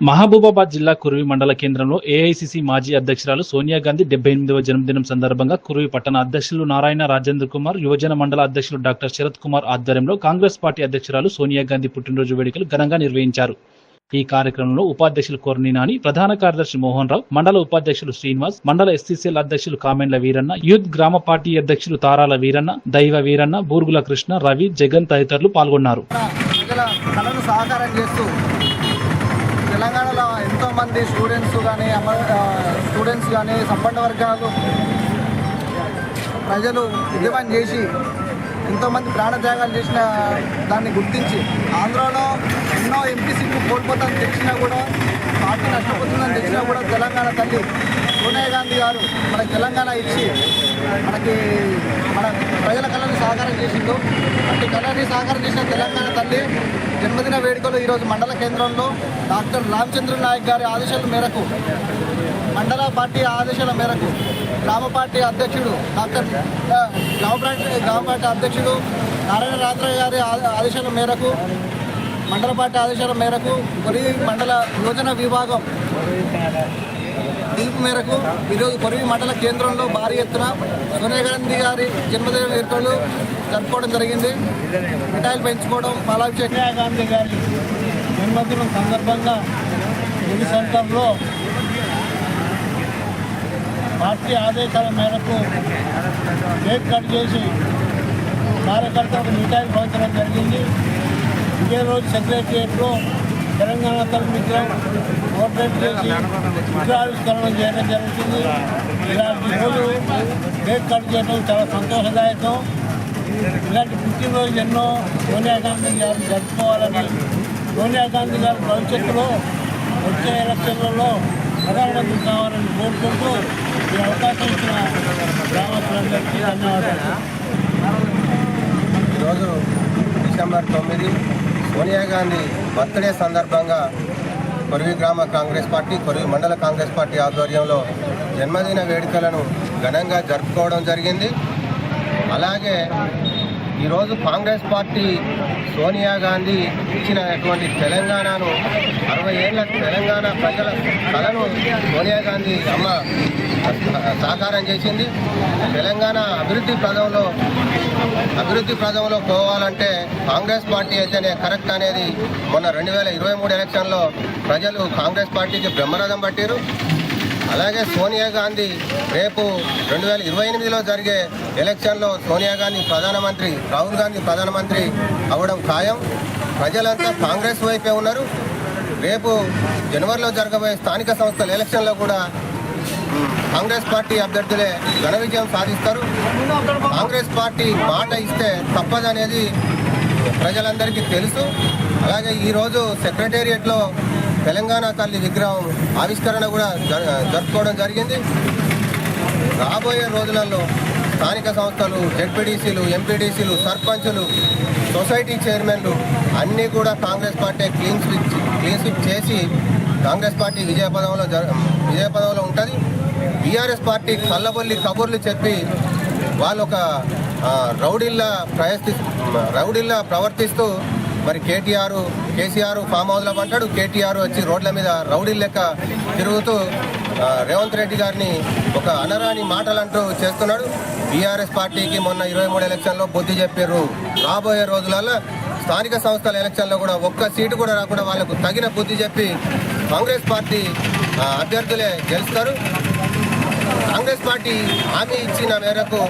మహబూబాబాద్ జిల్లా కురువి మండల కేంద్రంలో ఏఐసిసి మాజీ అధ్యక్షురాలు సోనియా గాంధీ డెబ్బై ఎనిమిదవ జన్మదినం సందర్భంగా కురువి పట్టణ అధ్యక్షులు నారాయణ రాజేంద్ర కుమార్ యువజన మండల అధ్యక్షులు డాక్టర్ శరత్ కుమార్ ఆధ్వర్యంలో కాంగ్రెస్ పార్టీ అధ్యక్షురాలు సోనియా గాంధీ పుట్టినరోజు వేడుకలు ఘనంగా నిర్వహించారు. ఈ కార్యక్రమంలో ఉపాధ్యక్షులు కోర్ని నాని ప్రధాన కార్యదర్శి మోహన్ రావు మండల ఉపాధ్యక్షులు శ్రీనివాస్ మండల ఎస్సీసీఎల్ అధ్యక్షులు కామెండ్ల వీరన్న యూత్ గ్రామ పార్టీ అధ్యక్షులు తారాల వీరన్న దైవ వీరన్న బూరుగుల కృష్ణ రవి జగన్ తదితరులు పాల్గొన్నారు. ప్రజల కళను సహకారం చేస్తూ తెలంగాణలో ఎంతోమంది స్టూడెంట్స్ కానీ అమ స్టూడెంట్స్ కానీ సంపన్న వర్గాలు ప్రజలు ఉద్యమం చేసి ఎంతోమంది ప్రాణత్యాగాలు చేసిన దాన్ని గుర్తించి ఆంధ్రలో ఎన్నో ఎంపీ సీట్లు తెచ్చినా కూడా పార్టీ నష్టపోతుందని తెచ్చినా కూడా తెలంగాణ తల్లి సోనియా గాంధీ గారు మన తెలంగాణ ఇచ్చి మనకి మన ప్రజల కళని సహకారం చేసిండు. అంటే కళని సహకారం చేసిన తెలంగాణ తల్లి జన్మదిన వేడుకలు ఈరోజు మండల కేంద్రంలో డాక్టర్ రామచంద్ర నాయక్ గారి ఆదేశాల మేరకు మండల పార్టీ ఆదేశాల మేరకు గ్రామ పార్టీ అధ్యక్షుడు డాక్టర్ గ్రామ పార్టీ గ్రామ పార్టీ అధ్యక్షుడు నారాయణ రాత్ర గారి ఆదేశాల మేరకు మండల పార్టీ ఆదేశాల మేరకు కొరివి మండల యోజన విభాగం పిలుపు మేరకు ఈరోజు పొరివి మండల కేంద్రంలో భారీ ఎత్తున సోనియా గాంధీ గారి జన్మదిన వేడుకలు జరుపుకోవడం జరిగింది. మిఠాయిలు పెంచుకోవడం పాలాభిషేకం. సోనియా గాంధీ గారి జన్మదినం సందర్భంగా గుడి సెంటర్లో పార్టీ ఆదేశాల మేరకు కేక్ కట్ చేసి కార్యకర్తలకు మిఠాయి పంచడం జరిగింది. ఇదే రోజు సెక్రటరియట్లో తెలంగాణ తరఫు విగ్రహం ఓటరేట్ చేసి విగ్రహావిష్కరణ చేయడం జరుగుతుంది. ఇలాంటి రోజు కేక్ కట్ చేయడం చాలా సంతోషదాయకం. ఇలాంటి పుట్టినరోజు ఎన్నో సోనియా గాంధీ గారు జరుపుకోవాలని సోనియా గాంధీ గారు భవిష్యత్తులో వచ్చే ఎలక్షన్లలో ప్రధానమంత్రి కావాలని కోరుకుంటూ ఈ అవకాశం ఇచ్చిన గ్రామస్తులందరికీ ధన్యవాదాలు. ఈరోజు డిసెంబర్ తొమ్మిది సోనియా గాంధీ బర్త్డే సందర్భంగా కొరివి గ్రామ కాంగ్రెస్ పార్టీ కొరివి మండల కాంగ్రెస్ పార్టీ ఆధ్వర్యంలో జన్మదిన వేడుకలను ఘనంగా జరుపుకోవడం జరిగింది. అలాగే ఈరోజు కాంగ్రెస్ పార్టీ సోనియా గాంధీ ఇచ్చినటువంటి తెలంగాణను అరవై ఏళ్ళ తెలంగాణ ప్రజల కళను సోనియా గాంధీ అమ్మ సాకారం చేసింది. తెలంగాణ అభివృద్ధి పదంలో అభివృద్ధి ప్రదంలో పోవాలంటే కాంగ్రెస్ పార్టీ అయితేనే కరెక్ట్ అనేది మొన్న రెండు వేల ఇరవై మూడు ఎలక్షన్లో ప్రజలు కాంగ్రెస్ పార్టీకి బ్రహ్మరథం పట్టారు అలాగే సోనియా గాంధీ రేపు రెండు వేల ఇరవై ఎనిమిదిలో జరిగే ఎలక్షన్లో సోనియా గాంధీ ప్రధానమంత్రి రాహుల్ గాంధీ ప్రధానమంత్రి అవ్వడం ఖాయం. ప్రజలంతా కాంగ్రెస్ వైపే ఉన్నారు. రేపు జనవరిలో జరగబోయే స్థానిక సంస్థల ఎలక్షన్లో కూడా కాంగ్రెస్ పార్టీ అభ్యర్థులే ఘన విజయం సాధిస్తారు. కాంగ్రెస్ పార్టీ మాట ఇస్తే తప్పదనేది ప్రజలందరికీ తెలుసు. అలాగే ఈరోజు సెక్రటేరియట్లో తెలంగాణ తల్లి విగ్రహం ఆవిష్కరణ కూడా జ- జరుపుకోవడం జరిగింది. రాబోయే రోజులలో స్థానిక సంస్థలు జెడ్పీడీసీలు ఎంపీడీసీలు సర్పంచులు సొసైటీ చైర్మన్లు అన్నీ కూడా Congress party clean switch clean switch చేసి కాంగ్రెస్ పార్టీ విజయపదంలో జ విజయపదంలో ఉంటుంది. బీఆర్ఎస్ పార్టీ కళ్ళబొల్లి కబుర్లు చెప్పి వాళ్ళు ఒక రౌడీల్లా ప్రయత్ని రౌడీల్లా ప్రవర్తిస్తూ మరి కేటీఆర్ కేసీఆర్ ఫామ్ హౌస్లో అంటాడు కేటీఆర్ వచ్చి రోడ్ల మీద రౌడీ లెక్క తిరుగుతూ రేవంత్ రెడ్డి గారిని ఒక అనరాని మాటలంటూ చేస్తున్నాడు. బీఆర్ఎస్ పార్టీకి మొన్న ఇరవై మూడు ఎలక్షన్లో బుద్ధి చెప్పారు రాబోయే రోజులలో స్థానిక సంస్థల ఎలక్షన్లో కూడా ఒక్క సీటు కూడా రాకుండా వాళ్ళకు తగిన బుద్ధి చెప్పి కాంగ్రెస్ పార్టీ అభ్యర్థులే గెలుస్తారు. కాంగ్రెస్ పార్టీ హామీ ఇచ్చిన మేరకు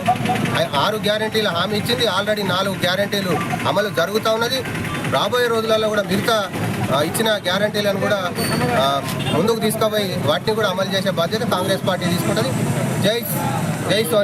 ఆరు గ్యారంటీలు హామీ ఇచ్చింది. ఆల్రెడీ నాలుగు గ్యారంటీలు అమలు జరుగుతూ ఉన్నది. రాబోయే రోజులలో కూడా మిగతా ఇచ్చిన గ్యారంటీలను కూడా ముందుకు తీసుకుపోయి వాటిని కూడా అమలు చేసే బాధ్యత కాంగ్రెస్ పార్టీ తీసుకుంటుంది. జై జై సోనియా